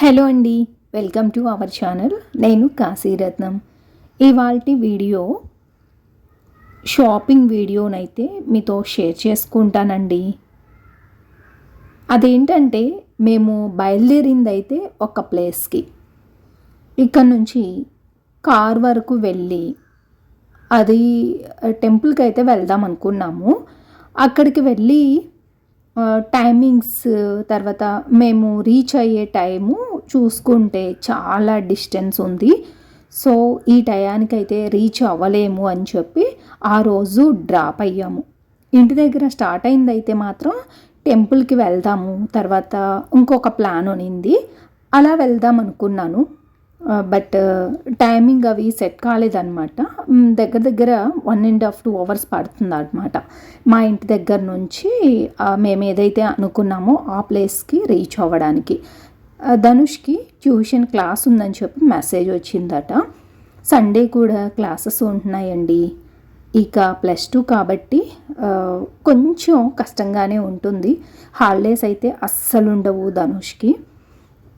Hello అండి welcome to our channel. నేను కాశీరత్నం ఇవాళ వీడియో షాపింగ్ వీడియోనైతే మీతో షేర్ చేసుకుంటానండి. అదేంటంటే మేము బయలుదేరింది అయితే ఒక ప్లేస్కి. ఇక్కడ నుంచి కార్ వరకు వెళ్ళి అది టెంపుల్కి అయితే వెళ్దాం అనుకున్నాము. అక్కడికి వెళ్ళి టైమింగ్స్ తర్వాత మేము రీచ్ అయ్యే టైము చూసుకుంటే చాలా డిస్టెన్స్ ఉంది. సో ఈ టయానికైతే రీచ్ అవ్వలేము అని చెప్పి ఆ రోజు డ్రాప్ అయ్యాము. ఇంటి దగ్గర స్టార్ట్ అయిందైతే మాత్రం టెంపుల్కి వెళ్దాము తర్వాత ఇంకొక ప్లాన్ ఉనింది. అలా వెళ్దాం అనుకున్నాను. బట్ టైమింగ్ అవి సెట్ కాలేదన్నమాట. దగ్గర దగ్గర one and half two hours పడుతుంది అనమాట మా ఇంటి దగ్గర నుంచి మేము ఏదైతే అనుకున్నామో ఆ ప్లేస్కి రీచ్ అవ్వడానికి. ధనుష్కి ట్యూషన్ క్లాస్ ఉందని చెప్పి మెసేజ్ వచ్చిందట. సండే కూడా క్లాసెస్ ఉంటున్నాయండి. ఇక ప్లస్ టూ కాబట్టి కొంచెం కష్టంగానే ఉంటుంది. హాలిడేస్ అయితే అస్సలు ఉండవు ధనుష్కి.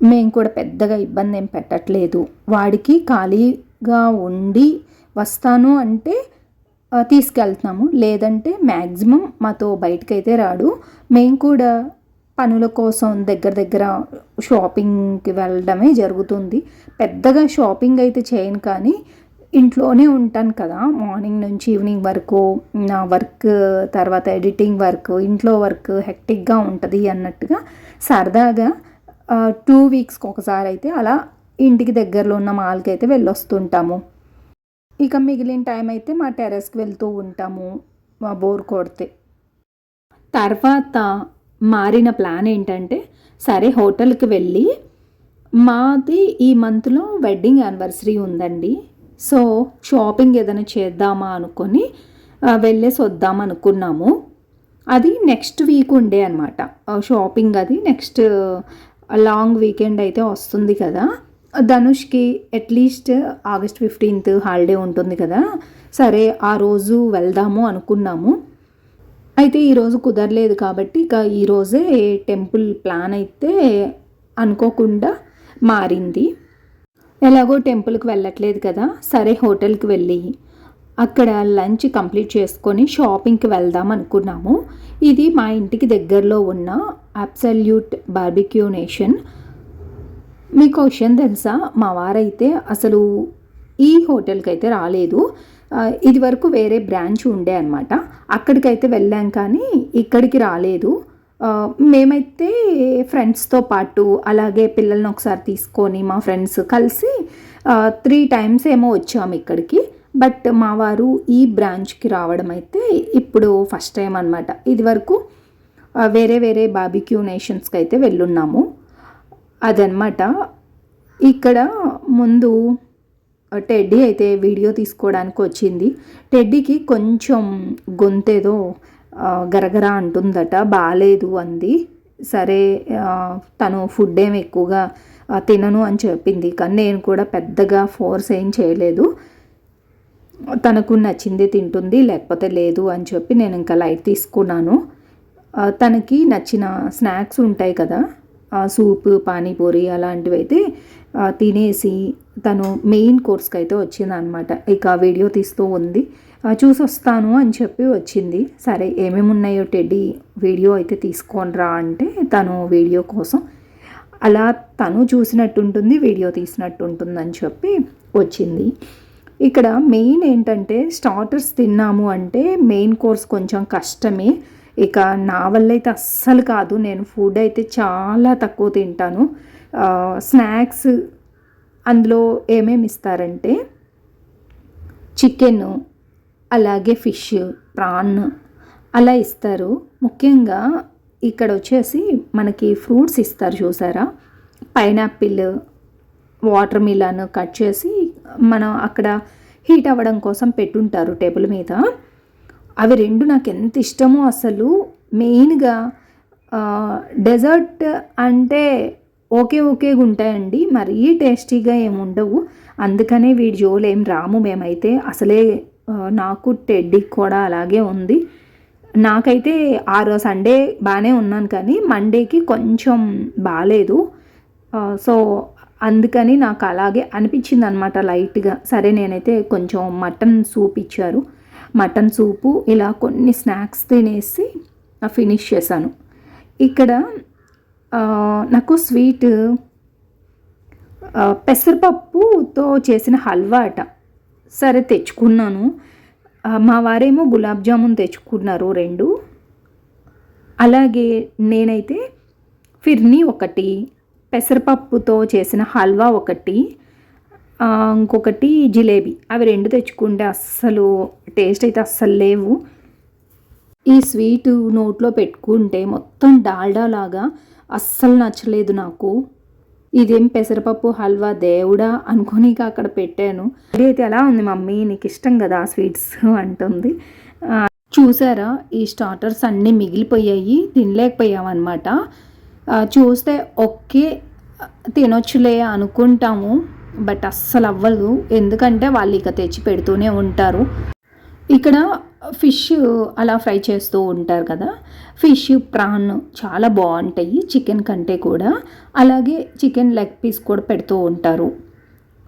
మేము కూడా పెద్దగా ఇబ్బంది ఏం పెట్టట్లేదు. వాడికి ఖాళీగా ఉండి వస్తాను అంటే తీసుకెళ్తున్నాము. లేదంటే మ్యాక్సిమం మాతో బయటకైతే రాడు. మేము కూడా పనుల కోసం దగ్గర దగ్గర షాపింగ్కి వెళ్ళడమే జరుగుతుంది. పెద్దగా షాపింగ్ అయితే చేయను కానీ ఇంట్లోనే ఉంటాను కదా. మార్నింగ్ నుంచి ఈవినింగ్ వరకు నా వర్క్ తర్వాత ఎడిటింగ్ వర్క్ ఇంట్లో వర్క్ హెక్టిక్గా ఉంటుంది అన్నట్టుగా సరదాగా టూ వీక్స్కి ఒకసారి అయితే అలా ఇంటికి దగ్గరలో ఉన్న మాల్కి అయితే వెళ్ళొస్తుంటాము. ఇక మిగిలిన టైం అయితే మా టెరెస్కి వెళ్తూ ఉంటాము మా బోర్ కొడితే. తర్వాత మారిన ప్లాన్ ఏంటంటే సరే హోటల్కి వెళ్ళి మాది ఈ మంత్లో వెడ్డింగ్ యానివర్సరీ ఉందండి. సో షాపింగ్ ఏదైనా చేద్దామా అనుకొని వెళ్ళేసి వద్దాం అనుకున్నాము. అది నెక్స్ట్ వీక్ ఉండే అనమాట షాపింగ్ అది నెక్స్ట్ లాంగ్ వీకెండ్ అయితే వస్తుంది కదా. ధనుష్కి at least August fifteenth holiday ఉంటుంది కదా. సరే ఆ రోజు వెళ్దాము అనుకున్నాము. అయితే ఈరోజు కుదరలేదు కాబట్టి ఇక ఈరోజే టెంపుల్ ప్లాన్ అయితే అనుకోకుండా మారింది. ఎలాగో టెంపుల్కి వెళ్ళట్లేదు కదా. సరే హోటల్కి వెళ్ళి అక్కడ లంచ్ కంప్లీట్ చేసుకొని షాపింగ్కి వెళ్దాం అనుకున్నాము. ఇది మా ఇంటికి దగ్గరలో ఉన్న అబ్సల్యూట్ బార్బిక్యూ నేషన్. మీకు విషయం తెలుసా? మా వారైతే అసలు ఈ హోటల్కి అయితే రాలేదు. ఇది వరకు వేరే బ్రాంచ్ ఉండే అనమాట అక్కడికైతే వెళ్ళాం కానీ ఇక్కడికి రాలేదు. మేమైతే ఫ్రెండ్స్తో పాటు అలాగే పిల్లల్ని ఒకసారి తీసుకొని మా ఫ్రెండ్స్ కలిసి త్రీ టైమ్స్ ఏమో వచ్చాము ఇక్కడికి. బట్ మా వారు ఈ బ్రాంచ్కి రావడం అయితే ఇప్పుడు ఫస్ట్ టైం అనమాట ఇది వరకు వేరే వేరే బాబిక్యూ నేషన్స్కి అయితే వెళ్ళున్నాము. అదనమాట ఇక్కడ ముందు టెడ్డీ అయితే వీడియో తీసుకోవడానికి వచ్చింది. టెడ్డీకి కొంచెం గొంతేదో గరగర అంటుందట. బాగాలేదు అంది. సరే తను ఫుడ్ ఏమి ఎక్కువగా తినను అని చెప్పింది. కానీ నేను కూడా పెద్దగా ఫోర్స్ ఏం చేయలేదు. తనకు నచ్చింది తింటుంది లేకపోతే లేదు అని చెప్పి నేను ఇంకా లైట్ తీసుకున్నాను. తనకి నచ్చిన స్నాక్స్ ఉంటాయి కదా. సూప్ పానీపూరి అలాంటివి అయితే తినేసి తను మెయిన్ కోర్స్కి అయితే వచ్చిందనమాట ఇక వీడియో తీస్తూ ఉంది. చూసి వస్తాను అని చెప్పి వచ్చింది. సరే ఏమేమి ఉన్నాయో టెడ్డీ వీడియో అయితే తీసుకోనరా అంటే తను వీడియో కోసం అలా తను చూసినట్టుంటుంది వీడియో తీసినట్టు ఉంటుందని చెప్పి వచ్చింది. ఇక్కడ మెయిన్ ఏంటంటే స్టార్టర్స్ తిన్నాము అంటే మెయిన్ కోర్స్ కొంచెం కష్టమే. ఇక నా వల్ల అయితే అస్సలు కాదు. నేను ఫుడ్ అయితే చాలా తక్కువ తింటాను. స్నాక్స్ అందులో ఏమేమి ఇస్తారంటే చికెన్ అలాగే ఫిష్ ప్రాన్ అలా ఇస్తారు. ముఖ్యంగా ఇక్కడ వచ్చేసి మనకి ఫ్రూట్స్ ఇస్తారు చూసారా? పైనాపిల్ వాటర్ మిలన్ కట్ చేసి మనం అక్కడ హీట్ అవ్వడం కోసం పెట్టుంటారు టేబుల్ మీద. అవి రెండు నాకు ఎంత ఇష్టమో అసలు మెయిన్గా డెజర్ట్ అంటే ఓకే ఓకేగా ఉంటాయండి మరీ టేస్టీగా ఏమి ఉండవు. అందుకనే వీడి జోలు ఏం రాము మేమైతే అసలే నాకు టెడ్డీ కూడా అలాగే ఉంది. నాకైతే ఆ రోజు సండే బాగానే ఉన్నాను కానీ మండేకి కొంచెం బాగాలేదు. సో అందుకని నాకు అలాగే అనిపించింది అనమాట లైట్గా. సరే నేనైతే కొంచెం మటన్ సూప్ ఇచ్చారు. మటన్ సూపు ఇలా కొన్ని స్నాక్స్ తినేసి ఫినిష్ చేశాను. ఇక్కడ నాకు స్వీట్ పెసరపప్పుతో చేసిన హల్వా అట. సరే తెచ్చుకున్నాను. మా వారేమో గులాబ్ జామున్ తెచ్చుకున్నారు రెండు. అలాగే నేనైతే ఫిర్నీ ఒకటి పెసరపప్పుతో చేసిన హల్వా ఒకటి ఇంకొకటి జిలేబీ. అవి రెండు తెచ్చుకుంటే అస్సలు టేస్ట్ అయితే అస్సలు లేవు. ఈ స్వీట్ నోట్లో పెట్టుకుంటే మొత్తం డాల్డా లాగా అస్సలు నచ్చలేదు నాకు. ఇదేం పెసరపప్పు హల్వా దేవుడా అనుకుని అక్కడ పెట్టాను. అయితే ఎలా ఉంది మమ్మీ నీకు ఇష్టం కదా స్వీట్స్ అంటుంది. చూసారా ఈ స్టార్టర్స్ అన్నీ మిగిలిపోయాయి తినలేకపోయామన్నమాట. చూస్తే ఓకే తినొచ్చులే అనుకుంటాము. బట్ అస్సలు అవ్వదు. ఎందుకంటే వాళ్ళు ఇక తెచ్చి పెడుతూనే ఉంటారు. ఇక్కడ ఫిష్ అలా ఫ్రై చేస్తూ ఉంటారు కదా. ఫిష్ ప్రాన్ చాలా బాగుంటాయి చికెన్ కంటే కూడా. అలాగే చికెన్ లెగ్ పీస్ కూడా పెడుతూ ఉంటారు.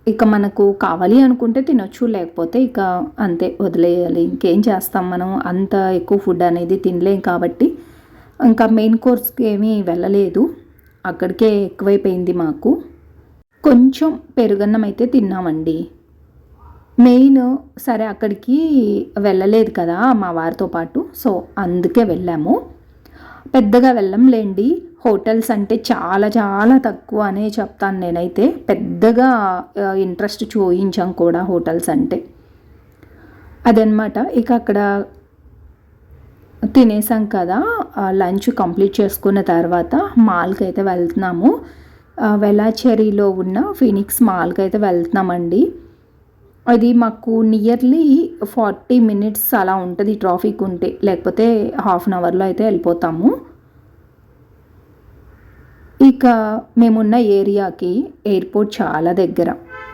ఇక మనకు కావాలి అనుకుంటే తినొచ్చు లేకపోతే ఇక అంతే వదిలేయాలి. ఇంకేం చేస్తాం మనం? అంత ఎక్కువ ఫుడ్ అనేది తినలేం కాబట్టి. ఇంకా మెయిన్ కోర్స్కి ఏమీ వెళ్ళలేదు. అక్కడికే ఎక్కువైపోయింది మాకు. కొంచెం పెరుగన్నం అయితే తిన్నామండి. మెయిన్ సరే అక్కడికి వెళ్ళలేదు కదా మా వారితో పాటు. సో అందుకే వెళ్ళాము. పెద్దగా వెళ్ళంలేండి హోటల్స్ అంటే చాలా చాలా తక్కువ అనే చెప్తాను నేనైతే. పెద్దగా ఇంట్రెస్ట్ చూయించాం కూడా హోటల్స్ అంటే. అదనమాట ఇక అక్కడ తినేసాం కదా. లంచ్ కంప్లీట్ చేసుకున్న తర్వాత మాల్కి అయితే వెళ్తున్నాము. వెలాచెరీలో ఉన్న ఫినిక్స్ మాల్కి అయితే వెళ్తున్నామండి. అది మాకు నియర్లీ ఫార్టీ మినిట్స్ అలా ఉంటుంది ట్రాఫిక్ ఉంటే లేకపోతే హాఫ్ అన్ అవర్లో అయితే వెళ్ళిపోతాము. ఇక మేమున్న ఏరియాకి ఎయిర్పోర్ట్ చాలా దగ్గర.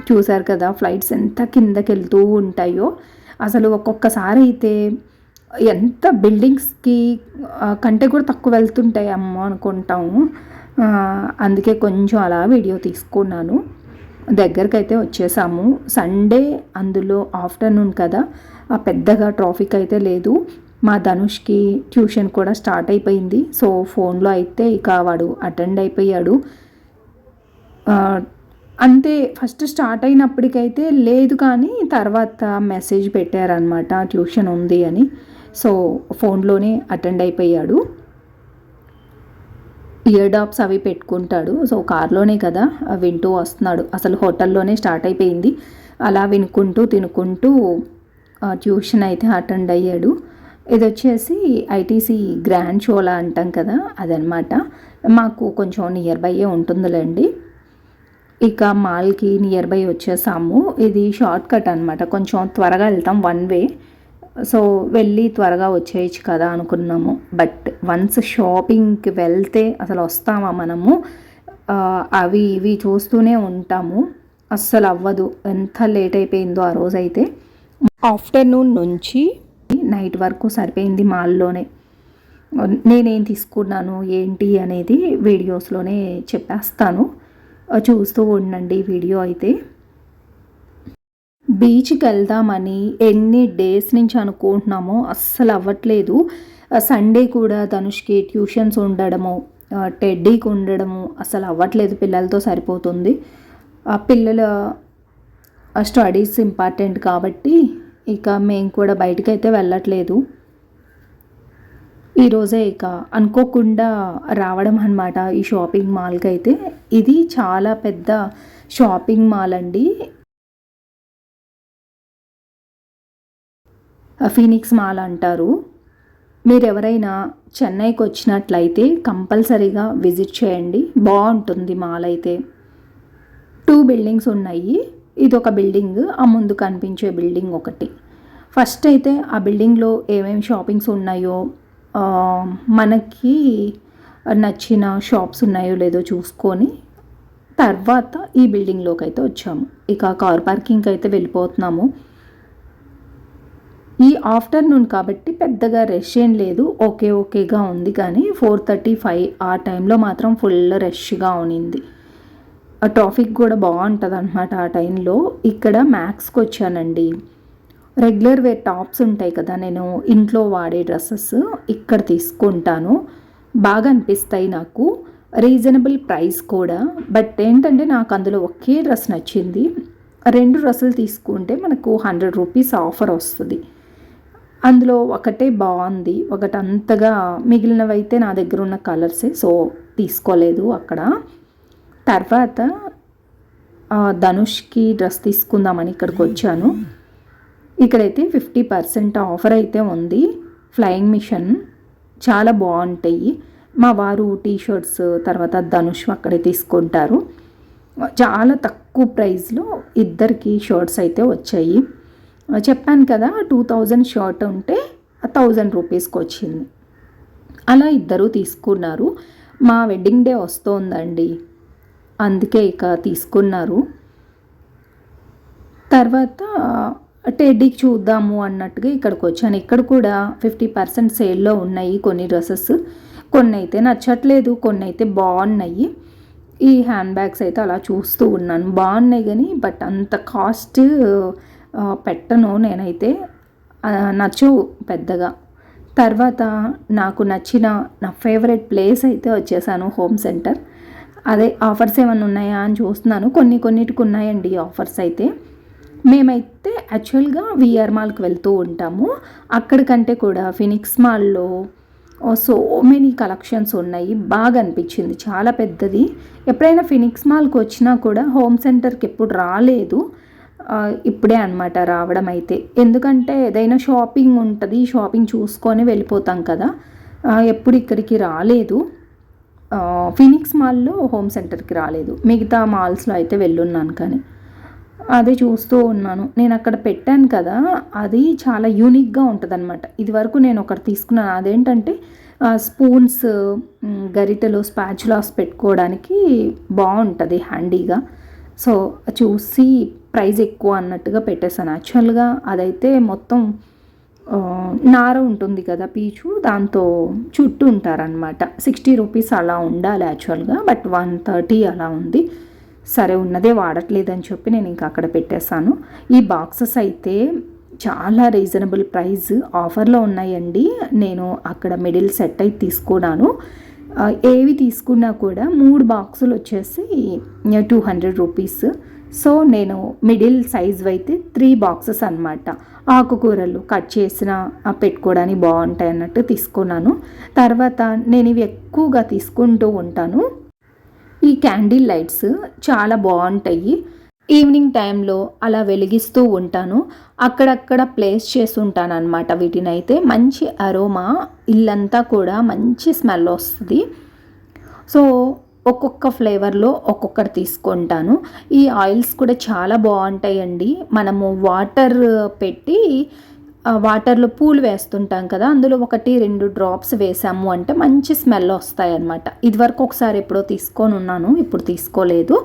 చూసారు కదా ఫ్లైట్స్ ఎంత కిందకి వెళ్తూ ఉంటాయో. అసలు ఒక్కొక్కసారి అయితే ఎంత బిల్డింగ్స్కి కంటే కూడా తక్కువ వెళ్తుంటాయి అమ్మ అనుకుంటాము. అందుకే కొంచెం అలా వీడియో తీసుకున్నాను. దగ్గరికి అయితే వచ్చేసాము. సండే అందులో ఆఫ్టర్నూన్ కదా ఆ పెద్దగా ట్రాఫిక్ అయితే లేదు. మా ధనుష్కి ట్యూషన్ కూడా స్టార్ట్ అయిపోయింది. సో ఫోన్లో అయితే ఇక వాడు అటెండ్ అయిపోయాడు. అంతే ఫస్ట్ స్టార్ట్ అయినప్పటికైతే లేదు కానీ తర్వాత మెసేజ్ పెట్టారనమాట ట్యూషన్ ఉంది అని. సో ఫోన్లోనే అటెండ్ అయిపోయాడు. ఇయర్ డాప్స్ అవి పెట్టుకుంటాడు. సో కార్లోనే కదా వింటూ వస్తున్నాడు. అసలు హోటల్లోనే స్టార్ట్ అయిపోయింది. అలా వినుకుంటూ తినుకుంటూ ట్యూషన్ అయితే అటెండ్ అయ్యాడు. ఇది వచ్చేసి ఐటీసీ గ్రాండ్ షోలా అంటాం కదా అదనమాట. మాకు కొంచెం నియర్ బైయే ఉంటుందిలేండి. ఇక మాల్కి నియర్ బై వచ్చేసాము. ఇది షార్ట్ కట్ అనమాట కొంచెం త్వరగా వెళ్తాం వన్ వే సో వెళ్ళి త్వరగా వచ్చేయచ్చు కదా అనుకున్నాము. బట్ వన్స్ షాపింగ్కి వెళ్తే అసలు వస్తామా మనము? అవి ఇవి చూస్తూనే ఉంటాము. అస్సలు అవ్వదు. ఎంత లేట్ అయిపోయిందో ఆ రోజైతే. ఆఫ్టర్నూన్ నుంచి నైట్ వరకు సరిపోయింది మాల్లోనే. నేనేం తీసుకున్నాను ఏంటి అనేది వీడియోస్లోనే చెప్పేస్తాను. చూస్తూ ఉండండి వీడియో అయితే. బీచ్కి వెళ్దామని ఎన్ని డేస్ నుంచి అనుకుంటున్నామో అస్సలు అవ్వట్లేదు. సండే కూడా ధనుష్కి ట్యూషన్స్ ఉండడము టెడ్డీకి ఉండడము అసలు అవ్వట్లేదు పిల్లలతో సరిపోతుంది. ఆ పిల్లల స్టడీస్ ఇంపార్టెంట్ కాబట్టి ఇక మేము కూడా బయటకైతే అయితే వెళ్ళట్లేదు ఈరోజే ఇక అనుకోకుండా రావడం అనమాట ఈ షాపింగ్ మాల్కి అయితే ఇది చాలా పెద్ద షాపింగ్ మాల్ అండి. ఫీనిక్స్ మాల్ అంటారు. మీరు ఎవరైనా చెన్నైకి వచ్చినట్లయితే కంపల్సరీగా విజిట్ చేయండి. బాగుంటుంది మాల్ అయితే. టూ బిల్డింగ్స్ ఉన్నాయి. ఇది ఒక బిల్డింగ్ ఆ ముందు కనిపించే బిల్డింగ్ ఒకటి. ఫస్ట్ అయితే ఆ బిల్డింగ్లో ఏమేమి షాపింగ్స్ ఉన్నాయో మనకి నచ్చిన షాప్స్ ఉన్నాయో లేదో చూసుకొని తర్వాత ఈ బిల్డింగ్లోకి అయితే వచ్చాము. ఇక కార్ పార్కింగ్కి అయితే వెళ్ళిపోతున్నాము. ఈ ఆఫ్టర్నూన్ కాబట్టి పెద్దగా రష్ ఏం లేదు. ఓకే ఓకేగా ఉంది కానీ ఫోర్ థర్టీ ఫైవ్ ఆ టైంలో మాత్రం ఫుల్ రష్గా ఉనింది. ఆ ట్రాఫిక్ కూడా బాగుంటుంది అనమాట ఆ టైంలో ఇక్కడ మ్యాక్స్కి వచ్చానండి. రెగ్యులర్ వేర్ టాప్స్ ఉంటాయి కదా నేను ఇంట్లో వాడే డ్రెస్సెస్ ఇక్కడ తీసుకుంటాను. బాగా అనిపిస్తాయి నాకు. రీజనబుల్ ప్రైస్ కూడా. బట్ ఏంటంటే నాకు అందులో ఒకే డ్రెస్ నచ్చింది. రెండు డ్రెస్సులు తీసుకుంటే మనకు హండ్రెడ్ రూపీస్ ఆఫర్ వస్తుంది. అందులో ఒకటే బాగుంది. ఒకటి అంతగా మిగిలినవి అయితే నా దగ్గర ఉన్న కలర్సే సో తీసుకోలేదు అక్కడ. తర్వాత ధనుష్కి డ్రెస్ తీసుకుందామని ఇక్కడికి వచ్చాను. ఇక్కడైతే ఫిఫ్టీ పర్సెంట్ ఆఫర్ అయితే ఉంది. ఫ్లయింగ్ మిషన్ చాలా బాగుంటాయి. మా వారు టీ షర్ట్స్ తర్వాత ధనుష్ అక్కడే తీసుకుంటారు. చాలా తక్కువ ప్రైస్లో ఇద్దరికి షర్ట్స్ అయితే వచ్చాయి. చెప్పాను కదా టూ థౌజండ్ షర్ట్ ఉంటే థౌజండ్ రూపీస్కి వచ్చింది. అలా ఇద్దరు తీసుకున్నారు. మా వెడ్డింగ్ డే వస్తోందండి. అందుకే ఇక తీసుకున్నారు. తర్వాత టెడ్డీకి చూద్దాము అన్నట్టుగా ఇక్కడికి వచ్చాను. ఇక్కడ కూడా ఫిఫ్టీ పర్సెంట్ సేల్లో ఉన్నాయి కొన్ని డ్రెస్సెస్. కొన్ని అయితే నచ్చట్లేదు కొన్ని అయితే బాగున్నాయి. ఈ హ్యాండ్ బ్యాగ్స్ అయితే అలా చూస్తూ ఉన్నాను. బాగున్నాయి కానీ బట్ అంత కాస్ట్ పెట్టను నేనైతే. నచ్చవు పెద్దగా. తర్వాత నాకు నచ్చిన నా ఫేవరెట్ ప్లేస్ అయితే వచ్చేసాను హోమ్ సెంటర్ అదే ఆఫర్స్ ఏమైనా ఉన్నాయా అని చూస్తున్నాను. కొన్ని కొన్నిటికి ఉన్నాయండి ఆఫర్స్ అయితే. మేమైతే యాక్చువల్గా విఆర్ మాల్కి వెళ్తూ ఉంటాము. అక్కడికంటే కూడా ఫినిక్స్ మాల్లో సో మెనీ కలెక్షన్స్ ఉన్నాయి. బాగా అనిపించింది. చాలా పెద్దది. ఎప్పుడైనా ఫినిక్స్ మాల్కి వచ్చినా కూడా హోమ్ సెంటర్కి ఎప్పుడు రాలేదు. ఇప్పుడే అనమాట రావడం అయితే. ఎందుకంటే ఏదైనా షాపింగ్ ఉంటుంది షాపింగ్ చూసుకొని వెళ్ళిపోతాం కదా. ఎప్పుడు ఇక్కడికి రాలేదు. ఫినిక్స్ మాల్లో హోమ్ సెంటర్కి రాలేదు. మిగతా మాల్స్లో అయితే వెళ్ళున్నాను కానీ. అదే చూస్తూ ఉన్నాను. నేను అక్కడ పెట్టాను కదా అది చాలా యూనిక్గా ఉంటుంది అనమాట ఇది వరకు నేను ఒకటి తీసుకున్నాను. అదేంటంటే స్పూన్స్ గరిటెలు స్పాచులాస్ పెట్టుకోవడానికి బాగుంటుంది హ్యాండీగా. సో చూసి ప్రైస్ ఎక్కువ అన్నట్టుగా పెట్టేశాను. యాక్చువల్గా అదైతే మొత్తం నార ఉంటుంది కదా పీచు దాంతో చుట్టూ ఉంటారనమాట సిక్స్టీ రూపీస్ అలా ఉండాలి యాక్చువల్గా బట్ వన్ థర్టీ అలా ఉంది. సరే ఉన్నదే వాడట్లేదని చెప్పి నేను ఇంకా అక్కడ పెట్టేశాను. ఈ బాక్సెస్ అయితే చాలా రీజనబుల్ ప్రైస్ ఆఫర్లో ఉన్నాయండి. నేను అక్కడ మిడిల్ సెట్ అయితే తీసుకున్నాను ఏవి తీసుకున్నా కూడా మూడు బాక్సులు వచ్చేసి టూ హండ్రెడ్ రూపీస్. సో నేను మిడిల్ సైజ్ అయితే త్రీ బాక్సెస్ అనమాట ఆకుకూరలు కట్ చేసిన పెట్టుకోవడానికి బాగుంటాయి అన్నట్టు తీసుకున్నాను. తర్వాత నేను ఇవి ఎక్కువగా తీసుకుంటూ ఉంటాను. ఈ క్యాండిల్ లైట్స్ చాలా బాగుంటాయి. ఈవినింగ్ టైంలో అలా వెలిగిస్తూ ఉంటాను. అక్కడక్కడ ప్లేస్ చేసి ఉంటాను అనమాట వీటిని అయితే మంచి అరోమా ఇల్లంతా కూడా మంచి స్మెల్ వస్తుంది. సో ఒక్కొక్క ఫ్లేవర్లో ఒక్కొక్కటి తీసుకుంటాను. ఈ ఆయిల్స్ కూడా చాలా బాగుంటాయండి. మనము వాటర్ పెట్టి వాటర్లో పూలు వేస్తుంటాం కదా అందులో ఒకటి రెండు డ్రాప్స్ వేసాము అంటే మంచి స్మెల్ వస్తాయన్నమాట. ఇదివరకు ఒకసారి ఎప్పుడో తీసుకొని ఉన్నాను ఇప్పుడు తీసుకోలేదు.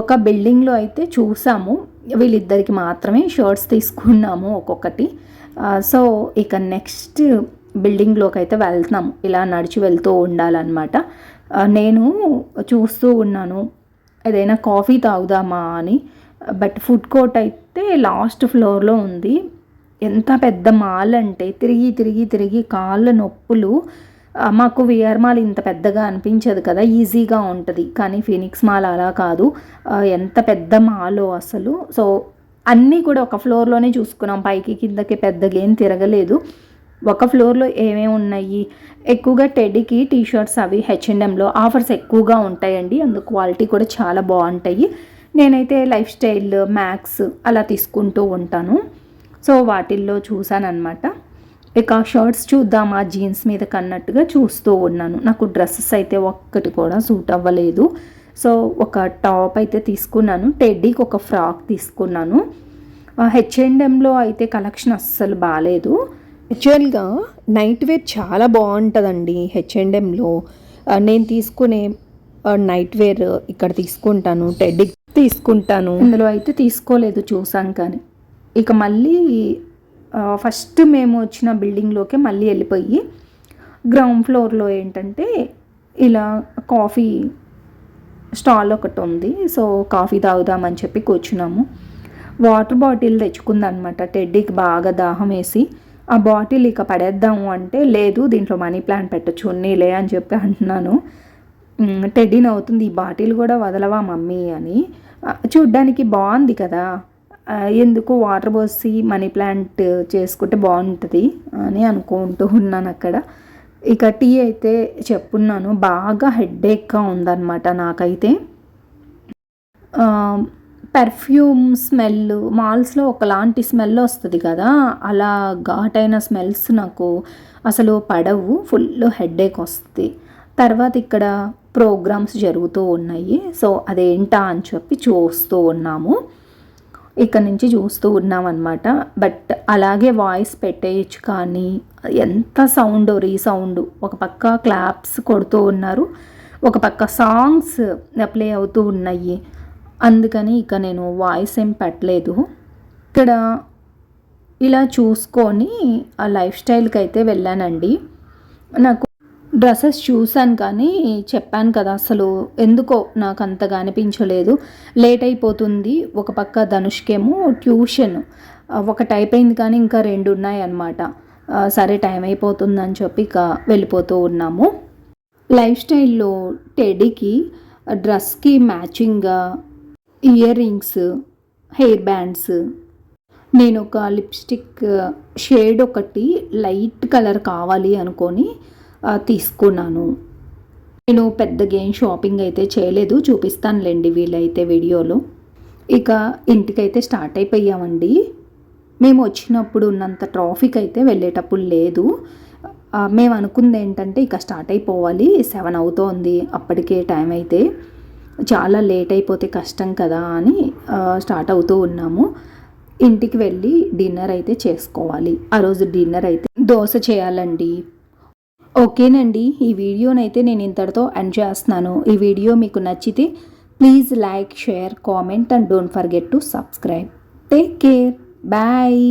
ఒక బిల్డింగ్లో అయితే చూసాము వీళ్ళిద్దరికి మాత్రమే షర్ట్స్ తీసుకున్నాము ఒక్కొక్కటి. సో ఇక నెక్స్ట్ బిల్డింగ్లోకి అయితే వెళ్తున్నాము. ఇలా నడిచి వెళ్తూ ఉండాలన్నమాట. నేను చూస్తూ ఉన్నాను. ఏదైనా కాఫీ తాగుదామా అని. బట్ ఫుడ్ కోర్ట్ అయితే లాస్ట్ ఫ్లోర్లో ఉంది. ఎంత పెద్ద మాల్ అంటే తిరిగి తిరిగి తిరిగి కాళ్ళ నొప్పులు. మాకు విఆర్ మాల్ ఇంత పెద్దగా అనిపించదు కదా. ఈజీగా ఉంటుంది. కానీ ఫినిక్స్ మాల్ అలా కాదు. ఎంత పెద్ద మాలో అసలు. సో అన్నీ కూడా ఒక ఫ్లోర్లోనే చూసుకున్నాం. పైకి కిందకి పెద్దగా ఏం తిరగలేదు. ఒక ఫ్లోర్లో ఏమేమి ఉన్నాయి? ఎక్కువగా టెడ్డీకి టీ షర్ట్స్ అవి హెచ్ఎండ్ఎంలో ఆఫర్స్ ఎక్కువగా ఉంటాయండి. అందుకు క్వాలిటీ కూడా చాలా బాగుంటాయి. నేనైతే లైఫ్ స్టైల్ మ్యాక్స్ అలా తీసుకుంటూ ఉంటాను. సో వాటిల్లో చూసానమాట ఇక షర్ట్స్ చూద్దామా? జీన్స్ మీద కన్నట్టుగా చూస్తూ ఉన్నాను. నాకు డ్రెస్సెస్ అయితే ఒక్కటి కూడా సూట్ అవ్వలేదు. సో ఒక టాప్ అయితే తీసుకున్నాను. టెడ్డీకి ఒక ఫ్రాక్ తీసుకున్నాను. హెచ్ఎండ్ఎంలో అయితే కలెక్షన్ అస్సలు బాగాలేదు యాక్చువల్గా నైట్ వేర్ చాలా బాగుంటుందండి హెచ్ఎండ్ఎంలో H&M నేను తీసుకునే నైట్ వేర్ ఇక్కడ తీసుకుంటాను టెడ్డి తీసుకుంటాను. ఇందులో అయితే తీసుకోలేదు చూసాం కానీ. ఇక మళ్ళీ ఫస్ట్ మేము వచ్చిన బిల్డింగ్లోకి మళ్ళీ వెళ్ళిపోయి గ్రౌండ్ ఫ్లోర్లో ఏంటంటే ఇలా కాఫీ స్టాల్ ఒకటి ఉంది. సో కాఫీ తాగుదామని చెప్పి కూర్చున్నాము. వాటర్ బాటిల్ తెచ్చుకుందనమాట టెడ్డీకి బాగా దాహం వేసి. ఆ బాటిల్ ఇక పడేద్దాము అంటే లేదు దీంట్లో మనీ ప్లాంట్ పెట్టచ్చు ఉన్నీలే అని చెప్పి అంటున్నాను. టెడ్డీ నవ్వుతుంది ఈ బాటిల్ కూడా వదలవా మమ్మీ? అని. చూడ్డానికి బాగుంది కదా. ఎందుకు వాటర్ పోసి మనీ ప్లాంట్ చేసుకుంటే బాగుంటుంది? అని అనుకుంటూ ఉన్నాను అక్కడ. ఇక టీ అయితే చెప్పున్నాను. బాగా హెడ్ఏక్గా ఉందన్నమాట నాకైతే. పెర్ఫ్యూమ్ స్మెల్ మాల్స్లో ఒకలాంటి స్మెల్ వస్తుంది కదా అలా ఘాటైన స్మెల్స్ నాకు అసలు పడవు ఫుల్ హెడేక్ వస్తుంది. తర్వాత ఇక్కడ ప్రోగ్రామ్స్ జరుగుతూ ఉన్నాయి. సో అదేంటా అని చెప్పి చూస్తూ ఉన్నాము. ఇక్కడ నుంచి చూస్తూ ఉన్నాం అనమాట బట్ అలాగే వాయిస్ పెట్టేయచ్చు కానీ ఎంత సౌండ్ రీసౌండ్ ఒక పక్క క్లాప్స్ కొడుతూ ఉన్నారు. ఒక పక్క సాంగ్స్ ప్లే అవుతూ ఉన్నాయి. అందుకని ఇక నేను వాయిస్ ఏం పెట్టలేదు. ఇక్కడ ఇలా చూసుకొని ఆ లైఫ్ స్టైల్కి అయితే వెళ్ళానండి. నాకు డ్రెస్సెస్ చూశాను కానీ చెప్పాను కదా అసలు ఎందుకో నాకు అంతగా అనిపించలేదు. లేట్ అయిపోతుంది. ఒక పక్క ధనుష్కేమో ట్యూషన్. ఒకటి అయిపోయింది కానీ ఇంకా రెండు ఉన్నాయి అన్నమాట సరే టైం అయిపోతుందని చెప్పి ఇక వెళ్ళిపోతూ ఉన్నాము. లైఫ్ స్టైల్లో టెడీకి డ్రెస్కి మ్యాచింగ్గా ఇయర్ రింగ్స్ హెయిర్ బ్యాండ్స్. నేను ఒక లిప్స్టిక్ షేడ్ ఒకటి లైట్ కలర్ కావాలి అనుకొని తీసుకున్నాను. నేను పెద్దగా ఏం షాపింగ్ అయితే చేయలేదు చూపిస్తానులేండి వీలైతే వీడియోలో. ఇక ఇంటికైతే స్టార్ట్ అయిపోయామండి. మేము వచ్చినప్పుడు ఉన్నంత ట్రాఫిక్ అయితే వెళ్ళేటప్పుడు లేదు. మేము అనుకుంది ఏంటంటే ఇక స్టార్ట్ అయిపోవాలి సెవెన్ అవుతోంది అప్పటికే టైం అయితే. చాలా లేట్ అయిపోతే కష్టం కదా అని స్టార్ట్ అవుతూ ఉన్నాము. ఇంటికి వెళ్ళి డిన్నర్ అయితే చేసుకోవాలి. ఆ రోజు డిన్నర్ అయితే దోశ చేయాలండి. ఓకేనండి ఈ వీడియోనైతే నేను ఇంతటితో ఎండ్ చేస్తున్నాను. ఈ వీడియో మీకు నచ్చితే please like share comment and don't forget to subscribe. Take care. Bye.